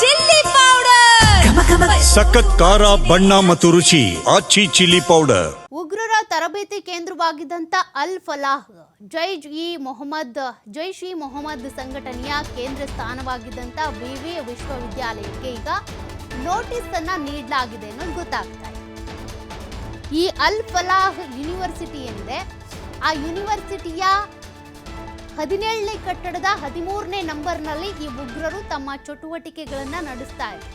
Chilli powder. ಸಖತ್ ಖಾರ ಬಣ್ಣ ಮತ್ತು ರುಚಿ ಆಚಿ ಚಿಲ್ಲಿ ಪೌಡರ್. ಉಗ್ರರ ತರಬೇತಿ ಕೇಂದ್ರವಾಗಿದ್ದಂಥ ಅಲ್ ಫಲಾಹ್ ಜೈಜ್ ಇ ಮೊಹಮ್ಮದ್ ಜೈಷ್ ಇ ಮೊಹಮ್ಮದ್ ಸಂಘಟನೆಯ ಕೇಂದ್ರ ಸ್ಥಾನವಾಗಿದ್ದಂಥ ವಿವಿ ವಿಶ್ವವಿದ್ಯಾಲಯಕ್ಕೆ ಈಗ ನೋಟಿಸ್ ಅನ್ನ ನೀಡಲಾಗಿದೆ ಅನ್ನೋದು ಗೊತ್ತಾಗ್ತಾ ಇದೆ. ಈ ಅಲ್ ಫಲಾಹ್ ಯೂನಿವರ್ಸಿಟಿ ಏನಿದೆ ಆ ಯೂನಿವರ್ಸಿಟಿಯ ಹದಿನೇಳನೇ ಕಟ್ಟಡದ ಹದಿಮೂರನೇ ನಂಬರ್ನಲ್ಲಿ ಈ ಉಗ್ರರು ತಮ್ಮ ಚಟುವಟಿಕೆಗಳನ್ನು ನಡೆಸ್ತಾ ಇದ್ರು.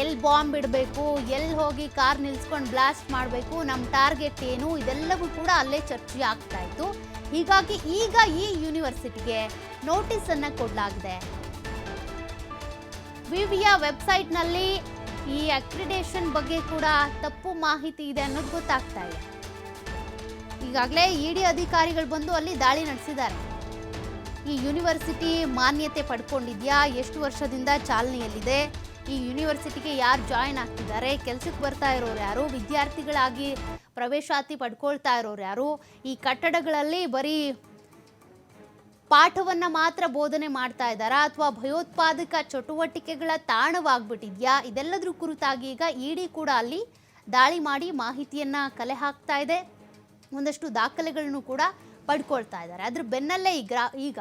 ಎಲ್ಲಿ ಬಾಂಬ್ ಇಡಬೇಕು ಎಲ್ಲಿ ಹೋಗಿ ಕಾರ್ ನಿಲ್ಸ್ಕೊಂಡು ಬ್ಲಾಸ್ಟ್ ಮಾಡಬೇಕು ನಮ್ಮ ಟಾರ್ಗೆಟ್ ಏನು? ಇದೆಲ್ಲವೂ ಕೂಡ ಅಲ್ಲೇ ಚರ್ಚೆ ಆಗ್ತಾ ಇತ್ತು. ಹೀಗಾಗಿ ಈಗ ಈ ಯೂನಿವರ್ಸಿಟಿಗೆ ನೋಟಿಸನ್ನು ಕೊಡಲಾಗಿದೆ. ವಿವಿಯ ವೆಬ್ಸೈಟ್ನಲ್ಲಿ ಈ ಅಕ್ರಿಡೇಷನ್ ಬಗ್ಗೆ ಕೂಡ ತಪ್ಪು ಮಾಹಿತಿ ಇದೆ ಅನ್ನೋದು ಗೊತ್ತಾಗ್ತಾ ಇದೆ. ಈಗಾಗಲೇ ಇಡಿ ಅಧಿಕಾರಿಗಳು ಬಂದು ಅಲ್ಲಿ ದಾಳಿ ನಡೆಸಿದ್ದಾರೆ. ಈ ಯೂನಿವರ್ಸಿಟಿ ಮಾನ್ಯತೆ ಪಡ್ಕೊಂಡಿದ್ಯಾ? ಎಷ್ಟು ವರ್ಷದಿಂದ ಚಾಲನೆಯಲ್ಲಿದೆ? ಈ ಯೂನಿವರ್ಸಿಟಿಗೆ ಯಾರು ಜಾಯಿನ್ ಆಗ್ತಿದ್ದಾರೆ? ಕೆಲಸಕ್ಕೆ ಬರ್ತಾ ಇರೋರು ಯಾರು? ವಿದ್ಯಾರ್ಥಿಗಳಾಗಿ ಪ್ರವೇಶಾತಿ ಪಡ್ಕೊಳ್ತಾ ಇರೋರು ಯಾರು? ಈ ಕಟ್ಟಡಗಳಲ್ಲಿ ಬರೀ ಪಾಠವನ್ನು ಮಾತ್ರ ಬೋಧನೆ ಮಾಡ್ತಾ ಇದ್ದಾರಾ? ಅಥವಾ ಭಯೋತ್ಪಾದಕ ಚಟುವಟಿಕೆಗಳ ತಾಣವಾಗ್ಬಿಟ್ಟಿದ್ಯಾ? ಇದೆಲ್ಲದರ ಕುರಿತಾಗಿ ಈಗ ಇಡಿ ಕೂಡ ಅಲ್ಲಿ ದಾಳಿ ಮಾಡಿ ಮಾಹಿತಿಯನ್ನ ಕಲೆ ಹಾಕ್ತಾ ಇದೆ. ಒಂದಷ್ಟು ದಾಖಲೆಗಳನ್ನು ಕೂಡ ಪಡ್ಕೊಳ್ತಾ ಇದ್ದಾರೆ. ಅದ್ರ ಬೆನ್ನಲ್ಲೇ ಈಗ ಈಗ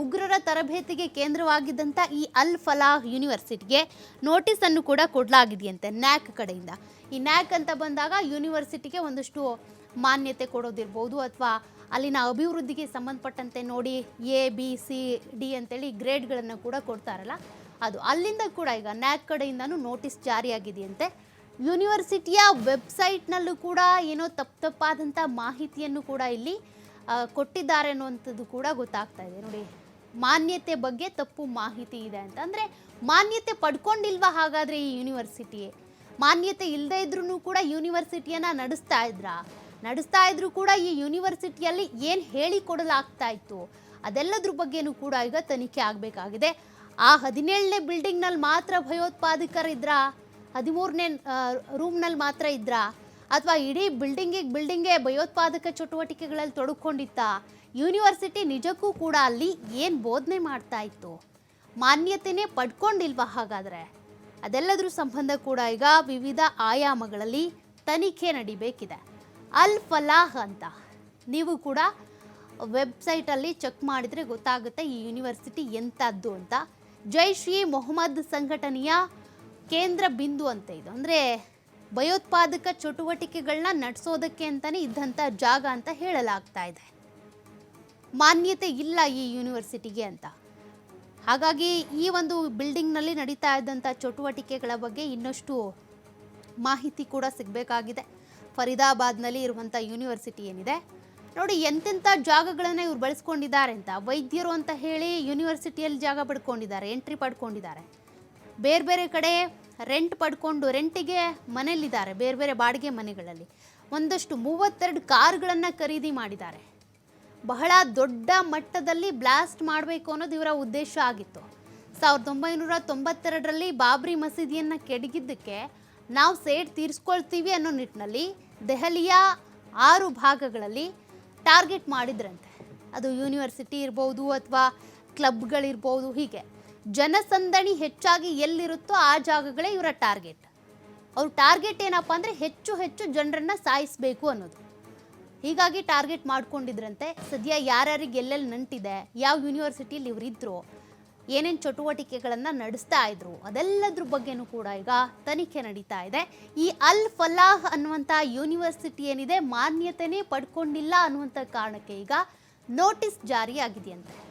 ಉಗ್ರರ ತರಬೇತಿಗೆ ಕೇಂದ್ರವಾಗಿದ್ದಂಥ ಈ ಅಲ್ ಫಲಾಹ್ ಯೂನಿವರ್ಸಿಟಿಗೆ ನೋಟಿಸನ್ನು ಕೂಡ ಕೊಡಲಾಗಿದೆಯಂತೆ ನ್ಯಾಕ್ ಕಡೆಯಿಂದ. ಈ ನ್ಯಾಕ್ ಅಂತ ಬಂದಾಗ ಯೂನಿವರ್ಸಿಟಿಗೆ ಒಂದಷ್ಟು ಮಾನ್ಯತೆ ಕೊಡೋದಿರ್ಬೋದು ಅಥವಾ ಅಲ್ಲಿನ ಅಭಿವೃದ್ಧಿಗೆ ಸಂಬಂಧಪಟ್ಟಂತೆ ನೋಡಿ ಎ, ಬಿ, ಸಿ, ಡಿ ಅಂತೇಳಿ ಗ್ರೇಡ್ಗಳನ್ನು ಕೂಡ ಕೊಡ್ತಾರಲ್ಲ. ಅದು ಅಲ್ಲಿಂದ ಕೂಡ ಈಗ ನ್ಯಾಕ್ ಕಡೆಯಿಂದನೂ ನೋಟಿಸ್ ಜಾರಿಯಾಗಿದೆಯಂತೆ. ಯೂನಿವರ್ಸಿಟಿಯ ವೆಬ್ಸೈಟ್ನಲ್ಲೂ ಕೂಡ ಏನೋ ತಪ್ಪು ತಪ್ಪಾದಂಥ ಮಾಹಿತಿಯನ್ನು ಕೂಡ ಇಲ್ಲಿ ಕೊಟ್ಟಿದ್ದಾರೆ ಅನ್ನುವಂಥದ್ದು ಕೂಡ ಗೊತ್ತಾಗ್ತಾ ಇದೆ. ನೋಡಿ, ಮಾನ್ಯತೆ ಬಗ್ಗೆ ತಪ್ಪು ಮಾಹಿತಿ ಇದೆ ಅಂತ. ಅಂದರೆ ಮಾನ್ಯತೆ ಪಡ್ಕೊಂಡಿಲ್ವಾ ಹಾಗಾದರೆ ಈ ಯೂನಿವರ್ಸಿಟಿಯೇ? ಮಾನ್ಯತೆ ಇಲ್ಲದೇ ಇದ್ರೂ ಕೂಡ ಯೂನಿವರ್ಸಿಟಿಯನ್ನು ನಡೆಸ್ತಾ ಇದ್ರಾ? ನಡೆಸ್ತಾ ಇದ್ರು ಕೂಡ ಈ ಯೂನಿವರ್ಸಿಟಿಯಲ್ಲಿ ಏನು ಹೇಳಿಕೊಡಲಾಗ್ತಾ ಇತ್ತು? ಅದೆಲ್ಲದ್ರ ಬಗ್ಗೆನೂ ಕೂಡ ಈಗ ತನಿಖೆ ಆಗಬೇಕಾಗಿದೆ. ಆ ಹದಿನೇಳನೇ ಬಿಲ್ಡಿಂಗ್ನಲ್ಲಿ ಮಾತ್ರ ಭಯೋತ್ಪಾದಕರಿದ್ರಾ? ಹದಿಮೂರನೇ ರೂಮ್ನಲ್ಲಿ ಮಾತ್ರ ಇದ್ರಾ? ಅಥವಾ ಇಡೀ ಬಿಲ್ಡಿಂಗಿಗೆ, ಬಿಲ್ಡಿಂಗೆ ಭಯೋತ್ಪಾದಕ ಚಟುವಟಿಕೆಗಳಲ್ಲಿ ತೊಡಕೊಂಡಿತ್ತ? ಯೂನಿವರ್ಸಿಟಿ ನಿಜಕ್ಕೂ ಕೂಡ ಅಲ್ಲಿ ಏನು ಬೋಧನೆ ಮಾಡ್ತಾ ಇತ್ತು? ಮಾನ್ಯತೆನೇ ಪಡ್ಕೊಂಡಿಲ್ವಾ ಹಾಗಾದರೆ? ಅದೆಲ್ಲದ್ರ ಸಂಬಂಧ ಕೂಡ ಈಗ ವಿವಿಧ ಆಯಾಮಗಳಲ್ಲಿ ತನಿಖೆ ನಡಿಬೇಕಿದೆ. ಅಲ್ ಫಲಾಹ್ ಅಂತ. ನೀವು ಕೂಡ ವೆಬ್ಸೈಟಲ್ಲಿ ಚೆಕ್ ಮಾಡಿದರೆ ಗೊತ್ತಾಗುತ್ತೆ ಈ ಯೂನಿವರ್ಸಿಟಿ ಎಂಥದ್ದು ಅಂತ. ಜೈ ಶ್ರೀ ಮೊಹಮ್ಮದ್ ಸಂಘಟನೆಯ ಕೇಂದ್ರ ಬಿಂದು ಅಂತ ಇದು. ಅಂದರೆ ಭಯೋತ್ಪಾದಕ ಚಟುವಟಿಕೆಗಳನ್ನ ನಡೆಸೋದಕ್ಕೆ ಅಂತಲೇ ಇದ್ದಂಥ ಜಾಗ ಅಂತ ಹೇಳಲಾಗ್ತಾ ಇದೆ. ಮಾನ್ಯತೆ ಇಲ್ಲ ಈ ಯೂನಿವರ್ಸಿಟಿಗೆ ಅಂತ. ಹಾಗಾಗಿ ಈ ಒಂದು ಬಿಲ್ಡಿಂಗ್ನಲ್ಲಿ ನಡೀತಾ ಇದ್ದಂಥ ಚಟುವಟಿಕೆಗಳ ಬಗ್ಗೆ ಇನ್ನಷ್ಟು ಮಾಹಿತಿ ಕೂಡ ಸಿಗಬೇಕಾಗಿದೆ. ಫರೀದಾಬಾದ್ನಲ್ಲಿ ಇರುವಂಥ ಯೂನಿವರ್ಸಿಟಿ ಏನಿದೆ. ನೋಡಿ ಎಂತೆಂಥ ಜಾಗಗಳನ್ನು ಇವ್ರು ಬಳಸ್ಕೊಂಡಿದ್ದಾರೆ ಅಂತ. ವೈದ್ಯರು ಅಂತ ಹೇಳಿ ಯೂನಿವರ್ಸಿಟಿಯಲ್ಲಿ ಜಾಗ ಪಡ್ಕೊಂಡಿದ್ದಾರೆ, ಎಂಟ್ರಿ ಪಡ್ಕೊಂಡಿದ್ದಾರೆ. ಬೇರೆ ಬೇರೆ ಕಡೆ ರೆಂಟ್ ಪಡ್ಕೊಂಡು ರೆಂಟಿಗೆ ಮನೆಯಲ್ಲಿದ್ದಾರೆ, ಬೇರೆ ಬೇರೆ ಬಾಡಿಗೆ ಮನೆಗಳಲ್ಲಿ. ಒಂದಷ್ಟು ಮೂವತ್ತೆರಡು ಕಾರ್ಗಳನ್ನು ಖರೀದಿ ಮಾಡಿದ್ದಾರೆ. ಬಹಳ ದೊಡ್ಡ ಮಟ್ಟದಲ್ಲಿ ಬ್ಲಾಸ್ಟ್ ಮಾಡಬೇಕು ಅನ್ನೋದು ಇವರ ಉದ್ದೇಶ ಆಗಿತ್ತು. ಸಾವಿರದ ಒಂಬೈನೂರ ತೊಂಬತ್ತೆರಡರಲ್ಲಿ ಬಾಬ್ರಿ ಮಸೀದಿಯನ್ನು ಕೆಡಗಿದ್ದಕ್ಕೆ ನಾವು ಸೇಡ್ ತೀರಿಸ್ಕೊಳ್ತೀವಿ ಅನ್ನೋ ನಿಟ್ಟಿನಲ್ಲಿ ದೆಹಲಿಯ ಆರು ಭಾಗಗಳಲ್ಲಿ ಟಾರ್ಗೆಟ್ ಮಾಡಿದ್ರಂತೆ. ಅದು ಯೂನಿವರ್ಸಿಟಿ ಇರ್ಬೋದು ಅಥವಾ ಕ್ಲಬ್ಗಳಿರ್ಬೋದು ಹೀಗೆ. ಜನಸಂದಣಿ ಹೆಚ್ಚಾಗಿ ಎಲ್ಲಿರುತ್ತೋ ಆ ಜಾಗಗಳೇ ಇವರ ಟಾರ್ಗೆಟ್. ಅವ್ರ ಟಾರ್ಗೆಟ್ ಏನಪ್ಪ ಅಂದರೆ ಹೆಚ್ಚು ಹೆಚ್ಚು ಜನರನ್ನ ಸಾಯಿಸಬೇಕು ಅನ್ನೋದು. ಹೀಗಾಗಿ ಟಾರ್ಗೆಟ್ ಮಾಡ್ಕೊಂಡಿದ್ರಂತೆ. ಸದ್ಯ ಯಾರ್ಯಾರಿಗೆ ಎಲ್ಲೆಲ್ಲಿ ನಂಟಿದೆ, ಯಾವ ಯೂನಿವರ್ಸಿಟಿಯಲ್ಲಿ ಇವರಿದ್ರು ಏನೇನು ಚಟುವಟಿಕೆಗಳನ್ನು ನಡೆಸ್ತಾ ಇದ್ರು, ಅದೆಲ್ಲದ್ರ ಬಗ್ಗೆನೂ ಕೂಡ ಈಗ ತನಿಖೆ ನಡೀತಾ ಇದೆ. ಈ ಅಲ್ ಫಲಾಹ್ ಅನ್ನುವಂಥ ಯೂನಿವರ್ಸಿಟಿ ಏನಿದೆ ಮಾನ್ಯತೆನೇ ಪಡ್ಕೊಂಡಿಲ್ಲ ಅನ್ನುವಂಥ ಕಾರಣಕ್ಕೆ ಈಗ ನೋಟಿಸ್ ಜಾರಿಯಾಗಿದೆಯಂತೆ.